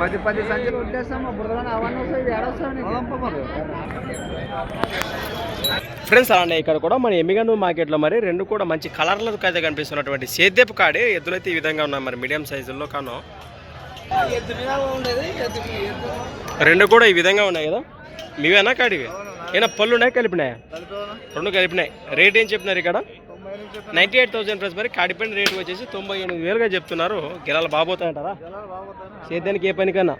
పది పది సంచులు అవన్నీ వస్తాయి. ఫ్రెండ్స్ అలానే ఇక్కడ కూడా మన ఎమ్మిగను మార్కెట్లో మరి రెండు కూడా మంచి కలర్లకు అయితే కనిపిస్తున్నటువంటి సేద్యపు కాడి. ఎద్దులైతే ఈ విధంగా ఉన్నాయి మరి మీడియం సైజుల్లో కాను. రెండు కూడా ఈ విధంగా ఉన్నాయి కదా. మీవేనా కాడివి? ఏనా పళ్ళు ఉన్నాయి కలిపినాయా? రెండు కలిపినాయి. రేట్ ఏం చెప్తున్నారు ఇక్కడ? నైంటీ ఎయిట్ థౌసండ్ ప్లస్ మరి కాడిపోయిన రేట్ వచ్చేసి తొంభై ఎనిమిది వేలుగా చెప్తున్నారు. గిరాలు బాగోతాయంటారా సేద్యానికి ఏ పనికన్నా?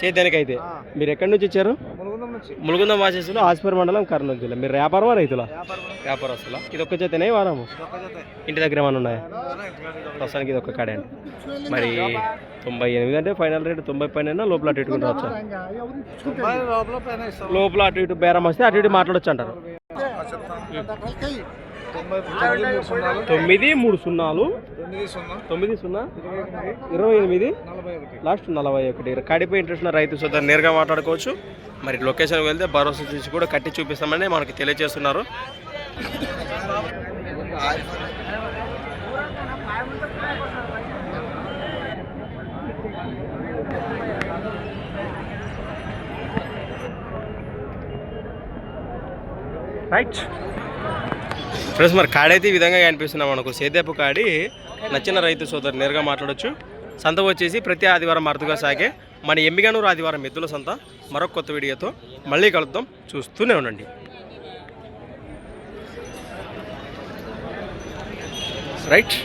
సేద్యానికి అయితే మీరు ఎక్కడి నుంచి వచ్చారు? ములుగుందం నుంచి ములుగుంద వాసేసులు ఆస్పర్ మండలం కర్నూలు జిల్లా. మీరు వ్యాపారమా రైతులా? వ్యాపారం వ్యాపారస్తులా. ఇది ఒక్క చేతనే వారము? ఇంటి దగ్గర ఏమైనా ఉన్నాయా? ప్రస్తుతానికి ఇది ఒక్క కాడే అండి. మరి తొంభై ఎనిమిది అంటే ఫైనల్ రేట్ తొంభై పైన లోపల అటు ఇటు రావచ్చు లోపల అటు ఇటు బేరం వస్తే అటు ఇటు మాట్లాడొచ్చు అంటారు. తొమ్మిది మూడు సున్నాలు. తొమ్మిది సున్నా. తొమ్మిది సున్నా. ఇరవై ఎనిమిది. లాస్ట్ నలభై ఒకటి. కాడిపోయి ఇంట్రెస్ట్ ఉన్న రైతు సోదరు నేరుగా మాట్లాడుకోవచ్చు. మరి లొకేషన్కి వెళ్తే భరోసా తీసి కూడా కట్టి చూపిస్తామని మనకి తెలియజేస్తున్నారు. రైట్ ఫ్రెండ్స్ మరి కాడైతే ఈ విధంగా కనిపిస్తున్నాం మనకు. సేదేపు కాడి నచ్చిన రైతు సోదరు నేరుగా మాట్లాడొచ్చు. సంత వచ్చేసి ప్రతి ఆదివారం అరుదుగా సాగే మన ఎమ్మిగనూరు ఆదివారం ఎద్దుల సంత. మరొక కొత్త వీడియోతో మళ్ళీ కలుద్దాం. చూస్తూనే ఉండండి. రైట్.